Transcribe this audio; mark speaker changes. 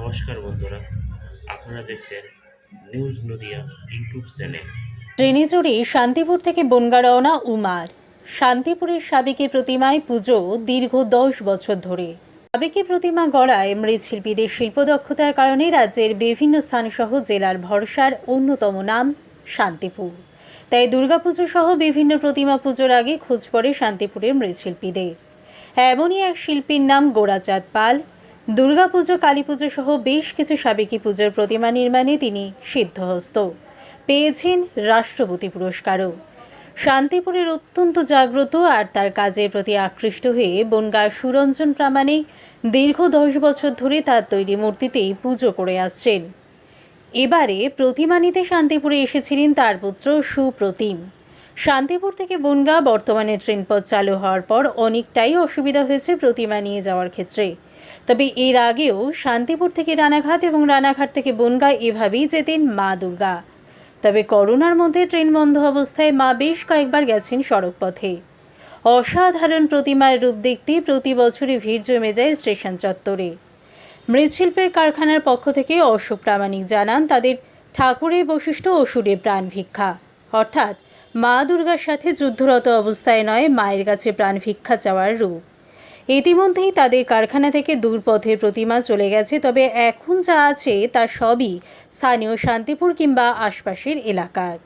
Speaker 1: নমস্কার বন্ধুরা, আপনারা দেখছেন নিউজ নদিয়া ইউটিউব চ্যানেল।
Speaker 2: ট্রেনে চড়ে শান্তিপুর থেকে বনগা রওনা উমার। শান্তিপুরের সাবেকি প্রতিমায় পুজো দীর্ঘ দশ বছর ধরে। সাবেকি প্রতিমা গড়ায় মৃৎশিল্পীদের শিল্পদক্ষতার কারণে রাজ্যের বিভিন্ন স্থানসহ জেলার ভরসার অন্যতম নাম শান্তিপুর। তাই দুর্গাপুজো সহ বিভিন্ন প্রতিমা পুজোর আগে খোঁজ পড়ে শান্তিপুরের মৃৎশিল্পীদের। এমনই এক শিল্পীর নাম গোড়াচাঁদ পাল দুর্গাপুজো কালীপুজো সহ বেশ কিছু সাবেকি পুজোর প্রতিমা নির্মাণে তিনি সিদ্ধহস্ত। পেয়েছেন রাষ্ট্রপতি পুরস্কারও। শান্তিপুরের অত্যন্ত জাগ্রত আর তার কাজের প্রতি আকৃষ্ট হয়ে বনগাঁর সুরঞ্জন প্রামাণিক দীর্ঘ দশ বছর ধরে তার তৈরি মূর্তিতেই পুজো করে আসছেন। এবারে প্রতিমা নিতে শান্তিপুরে এসেছিলেন তার পুত্র সুপ্রতিম। শান্তিপুর থেকে বনগাঁ বর্তমানে ট্রেনপথ চালু হওয়ার পর অনেকটাই অসুবিধা হয়েছে প্রতিমা নিয়ে যাওয়ার ক্ষেত্রে। তবে এর আগেও শান্তিপুর থেকে রানাঘাট এবং রানাঘাট থেকে বনগাঁ এভাবেই যেতেন মা দুর্গা। তবে করোনার মধ্যে ট্রেন বন্ধ অবস্থায় মা বেশ কয়েকবার গেছেন সড়কপথে। অসাধারণ প্রতিমার রূপ দেখতে প্রতি বছরই ভিড় জমে যায় স্টেশন চত্বরে। মৃৎশিল্পের কারখানার পক্ষ থেকে অশোক প্রামাণিক জানান, তাদের ঠাকুরের বৈশিষ্ট্য অসুরের প্রাণ ভিক্ষা। অর্থাৎ মা দুর্গার সাথে যুদ্ধরত অবস্থায় নয়, মায়ের কাছে প্রাণ ভিক্ষা চাওয়ার রূপ। ইতিমধ্যেই তাদের কারখানা থেকে দূরপথের প্রতিমা চলে গেছে, তবে এখন যা আছে তা সবই স্থানীয় শান্তিপুর কিংবা আশপাশের এলাকার।